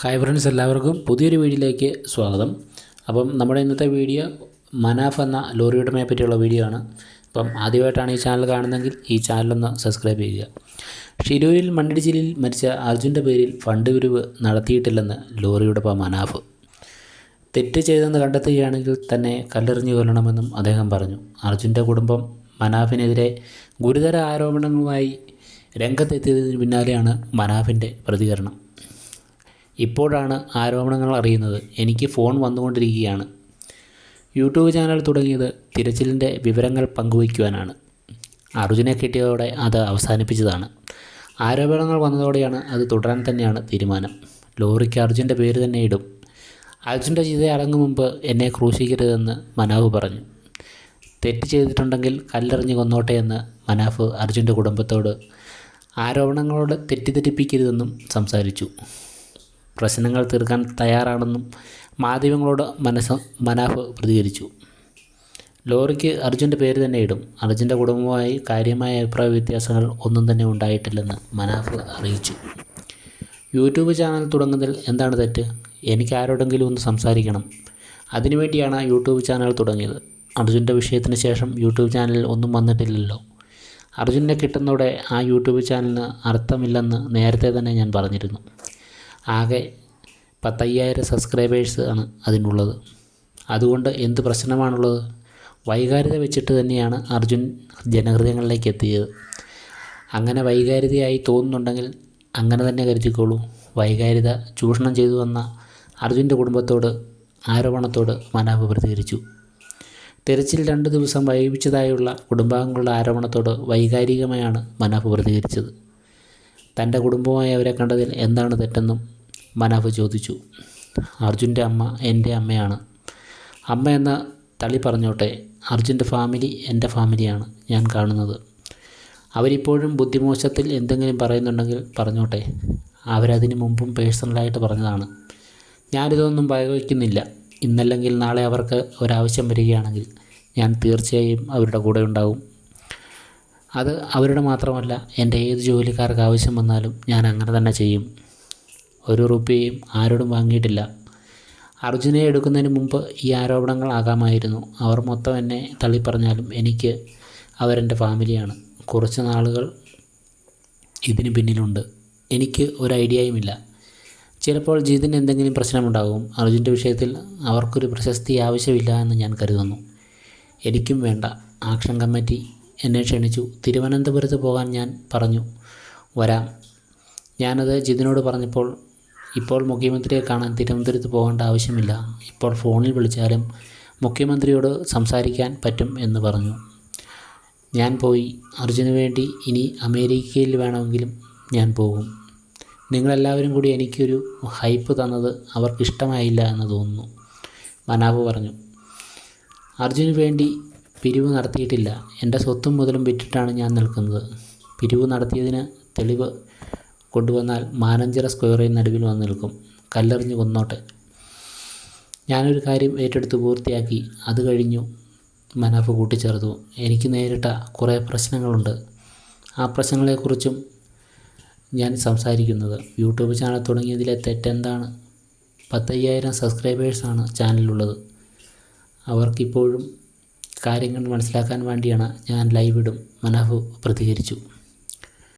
Hi friends എല്ലാവർക്കും പുതിയൊരു വീഡിയോയിലേക്ക് സ്വാഗതം. അപ്പം നമ്മുടെ ഇന്നത്തെ വീഡിയോ മനാഫ് എന്ന ലോറിയുടമയെ പറ്റിയുള്ള വീഡിയോ ആണ്. അപ്പം ആദ്യമായിട്ടാണ് ഈ ചാനൽ കാണുന്നതെങ്കിൽ ഈ ചാനലൊന്ന് സബ്സ്ക്രൈബ് ചെയ്യുക. ഷിരൂരിൽ മണ്ണിടിച്ചിലിൽ മരിച്ച അർജുന്റെ പേരിൽ ഫണ്ട് പിരിവ് നടത്തിയിട്ടില്ലെന്ന് ലോറിയുടമ മനാഫ്. തെറ്റ് ചെയ്തെന്ന് കണ്ടെത്തുകയാണെങ്കിൽ തന്നെ കല്ലെറിഞ്ഞു കൊല്ലണമെന്നും അദ്ദേഹം പറഞ്ഞു. അർജുന്റെ കുടുംബം മനാഫിനെതിരെ ഗുരുതര ആരോപണങ്ങളുമായി രംഗത്തെത്തിയതിന് പിന്നാലെയാണ് മനാഫിന്റെ പ്രതികരണം. ഇപ്പോഴാണ് ആരോപണങ്ങൾ അറിയുന്നത്. എനിക്ക് ഫോൺ വന്നുകൊണ്ടിരിക്കുകയാണ്. യൂട്യൂബ് ചാനൽ തുടങ്ങിയത് തിരച്ചിലിന്റെ വിവരങ്ങൾ പങ്കുവയ്ക്കുവാനാണ്. അർജുനെ കിട്ടിയതോടെ അത് അവസാനിപ്പിച്ചതാണ്. ആരോപണങ്ങൾ വന്നതോടെയാണ് അത് തുടരാൻ തന്നെയാണ് തീരുമാനം. ലോറിക്ക് അർജുന്റെ പേര് തന്നെ ഇടും. അർജുന്റെ ചിത അടങ്ങും മുമ്പ് എന്നെ ക്രൂശിക്കരുതെന്ന് മനാഫ് പറഞ്ഞു. തെറ്റ് ചെയ്തിട്ടുണ്ടെങ്കിൽ കല്ലെറിഞ്ഞ് കൊന്നോട്ടെ എന്ന് മനാഫ് അർജുന്റെ കുടുംബത്തോട് ആരോപണങ്ങളോട് തെറ്റിദ്ധരിപ്പിക്കരുതെന്നും സംസാരിച്ചു. പ്രശ്നങ്ങൾ തീർക്കാൻ തയ്യാറാണെന്നും മാധ്യമങ്ങളോട് മനസ്സ് മനാഫ് പ്രതികരിച്ചു. ലോറിക്ക് അർജുന്റെ പേര് തന്നെ ഇടും. അർജുന്റെ കുടുംബവുമായി കാര്യമായ അഭിപ്രായ വ്യത്യാസങ്ങൾ ഒന്നും തന്നെ ഉണ്ടായിട്ടില്ലെന്ന് മനാഫ് അറിയിച്ചു. യൂട്യൂബ് ചാനൽ തുടങ്ങുന്നതിൽ എന്താണ് തെറ്റ്? എനിക്ക് ആരോടെങ്കിലും ഒന്ന് സംസാരിക്കണം. അതിനുവേണ്ടിയാണ് യൂട്യൂബ് ചാനൽ തുടങ്ങിയത്. അർജുന്റെ വിഷയത്തിന് ശേഷം യൂട്യൂബ് ചാനലിൽ ഒന്നും വന്നിട്ടില്ലല്ലോ. അർജുനെ കിട്ടുന്നതോടെ ആ യൂട്യൂബ് ചാനലിന് അർത്ഥമില്ലെന്ന് നേരത്തെ തന്നെ ഞാൻ പറഞ്ഞിരുന്നു. ആകെ പത്തയ്യായിരം സബ്സ്ക്രൈബേഴ്സ് ആണ് അതിനുള്ളത്. അതുകൊണ്ട് എന്ത് പ്രശ്നമാണുള്ളത്? വൈകാരിത വെച്ചിട്ട് തന്നെയാണ് അർജുൻ ജനഹൃദയങ്ങളിലേക്ക് എത്തിയത്. അങ്ങനെ വൈകാരിതയായി തോന്നുന്നുണ്ടെങ്കിൽ അങ്ങനെ തന്നെ കരുതിക്കോളൂ. വൈകാരിത ചൂഷണം ചെയ്തു വന്ന അർജുന്റെ കുടുംബത്തോട് ആരോപണത്തോട് മനാപ് പ്രതികരിച്ചു. തെരച്ചിൽ രണ്ട് ദിവസം വൈകിപ്പിച്ചതായുള്ള കുടുംബാംഗങ്ങളുടെ ആരോപണത്തോട് വൈകാരികമായാണ് മനാപ് പ്രതികരിച്ചത്. തന്റെ കുടുംബമായി അവരെ കണ്ടതിൽ എന്താണ് തെറ്റെന്നും മനാഫ് ചോദിച്ചു അർജുന്റെ അമ്മ എന്റെ അമ്മയാണ്. അമ്മ എന്ന തളി പറഞ്ഞോട്ടെ അർജുന്റെ ഫാമിലി എന്റെ ഫാമിലിയാണ് ഞാൻ കാണുന്നത്. അവരിപ്പോഴും ബുദ്ധിമോശത്തിൽ എന്തെങ്കിലും പറയുന്നുണ്ടെങ്കിൽ പറഞ്ഞോട്ടെ. അവരതിന് മുമ്പും പേഴ്സണലായിട്ട് പറഞ്ഞതാണ്. ഞാനിതൊന്നും വകവയ്ക്കുന്നില്ല. ഇന്നല്ലെങ്കിൽ നാളെ അവർക്ക് ഒരാവശ്യം വരികയാണെങ്കിൽ ഞാൻ തീർച്ചയായും അവരുടെ കൂടെ ഉണ്ടാവും. അത് അവരുടെ മാത്രമല്ല എന്റെ ഏത് ജോലിക്കാർക്ക് ആവശ്യം വന്നാലും ഞാൻ അങ്ങനെ തന്നെ ചെയ്യും. ഒരു റുപ്യയും ആരോടും വാങ്ങിയിട്ടില്ല. അർജുനെ എടുക്കുന്നതിന് മുമ്പ് ഈ ആരോപണങ്ങൾ ആകാമായിരുന്നു. അവർ മൊത്തം എന്നെ തള്ളിപ്പറഞ്ഞാലും എനിക്ക് അവരെന്റെ ഫാമിലിയാണ്. കുറച്ച് നാളുകൾ ഇതിന് പിന്നിലുണ്ട്. എനിക്ക് ഒരു ഐഡിയയുമില്ല. ചിലപ്പോൾ ജീതിന് എന്തെങ്കിലും പ്രശ്നമുണ്ടാകും. അർജുന്റെ വിഷയത്തിൽ അവർക്കൊരു പ്രശസ്തി ആവശ്യമില്ല എന്ന് ഞാൻ കരുതുന്നു. എനിക്കും വേണ്ട. ആക്ഷൻ കമ്മിറ്റി എന്നെ ക്ഷണിച്ചു. തിരുവനന്തപുരത്ത് പോകാൻ ഞാൻ പറഞ്ഞു. വരാം. ഞാനത് ജിതിനോട് പറഞ്ഞപ്പോൾ ഇപ്പോൾ മുഖ്യമന്ത്രിയെ കാണാൻ തിരുവനന്തപുരത്ത് പോകേണ്ട ആവശ്യമില്ല. ഇപ്പോൾ ഫോണിൽ വിളിച്ചാലും മുഖ്യമന്ത്രിയോട് സംസാരിക്കാൻ പറ്റും എന്ന് പറഞ്ഞു. ഞാൻ പോയി. അർജുന് വേണ്ടി ഇനി അമേരിക്കയിൽ വേണമെങ്കിലും ഞാൻ പോകും. നിങ്ങളെല്ലാവരും കൂടി എനിക്കൊരു ഹൈപ്പ് തന്നത് അവർക്ക് ഇഷ്ടമായില്ല എന്ന് തോന്നുന്നു. മനാവ് പറഞ്ഞു. അർജുന് വേണ്ടി പിരിവ് നടത്തിയിട്ടില്ല. എന്റെ സ്വത്തും മുതലും വിറ്റിട്ടാണ് ഞാൻ നിൽക്കുന്നത്. പിരിവ് നടത്തിയതിന് തെളിവ് കൊണ്ടുവന്നാൽ മാനഞ്ചിറ സ്ക്വയറിൽ നടുവിൽ വന്ന് നിൽക്കും. കല്ലെറിഞ്ഞ് കൊന്നോട്ടെ. ഞാനൊരു കാര്യം ഏറ്റെടുത്ത് പൂർത്തിയാക്കി. അത് കഴിഞ്ഞു മനാഫ് കൂട്ടിച്ചേർത്തു. എനിക്ക് നേരിട്ട കുറേ പ്രശ്നങ്ങളുണ്ട്. ആ പ്രശ്നങ്ങളെക്കുറിച്ചും ഞാൻ സംസാരിക്കുന്നത്. YouTube channel തുടങ്ങിയതിലെ തെറ്റെന്താണ്? പത്തയ്യായിരം സബ്സ്ക്രൈബേഴ്സാണ് ചാനലുള്ളത് അവർക്കിപ്പോഴും കാര്യങ്ങൾ മനസ്സിലാക്കാൻ വേണ്ടിയാണ് ഞാൻ ലൈവ് ഇടും. മനാഫ് പ്രതികരിച്ചു.